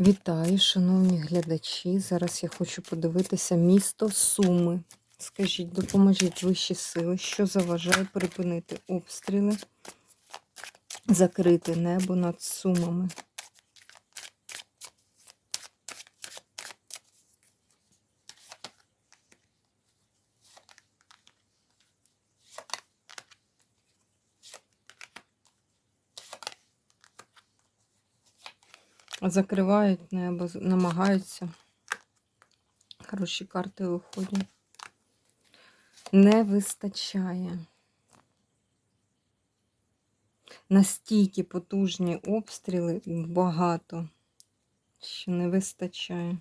Вітаю, шановні глядачі. Зараз я хочу подивитися місто Суми. Скажіть, допоможіть вищі сили, що заважає припинити обстріли, закрити небо над Сумами. Закривають небо, намагаються. Хороші карти виходять. Не вистачає. Настільки потужні обстріли багато, що не вистачає.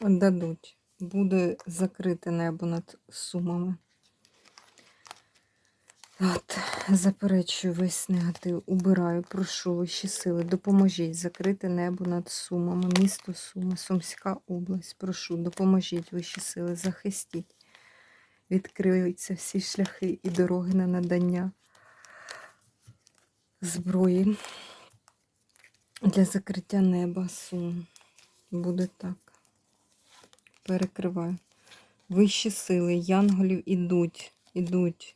Отдадуть. Буде закрите небо над сумами. От, заперечую весь негатив, убираю, прошу вищі сили, допоможіть закрити небо над Сумами, місто Суми, Сумська область. Прошу, допоможіть вищі сили, захистіть. Відкриються всі шляхи і дороги на надання зброї для закриття неба Сум. Буде так. Перекриваю. Вищі сили, янголів ідуть, ідуть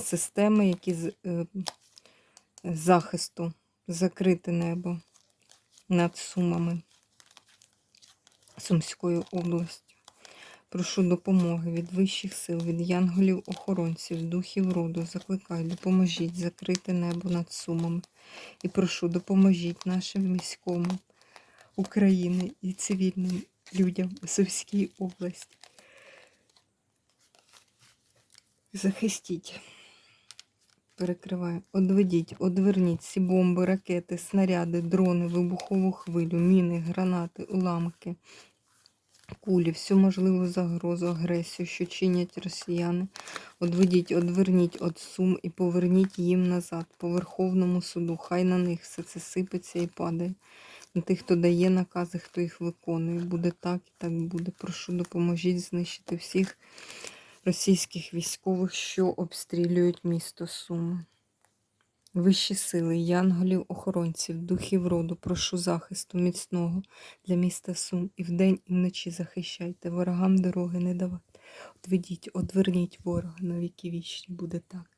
системи, які з е, захисту, закрите небо над Сумами, Сумською областю. Прошу допомоги від вищих сил, від янголів-охоронців, духів роду. Закликаю, допоможіть закрити небо над Сумами. І прошу, допоможіть нашим військовим України і цивільним людям у Сумській області. Захистіть. Перекриваю. Одведіть, одверніть всі бомби, ракети, снаряди, дрони, вибухову хвилю, міни, гранати, уламки, кулі, всю можливу загрозу, агресію, що чинять росіяни. Одведіть, одверніть від сум і поверніть їм назад, по Верховному суду. Хай на них все це сипеться і падає. На тих, хто дає накази, хто їх виконує. Буде так і так буде. Прошу, допоможіть знищити всіх російських військових, що обстрілюють місто Суми. Вищі сили, янголів, охоронців, духів роду, прошу захисту міцного для міста Сум. І вдень, і вночі захищайте, ворогам дороги не давайте. Отведіть, одверніть ворога на віки вічні, буде так.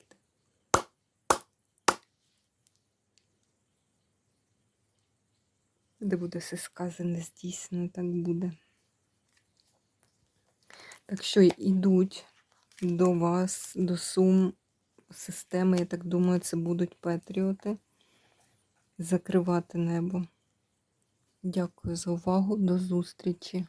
Де буде все сказане, здійснено, так буде. Так що йдуть до вас, до сум системи, я так думаю, це будуть патріоти. Закривати небо. Дякую за увагу. До зустрічі!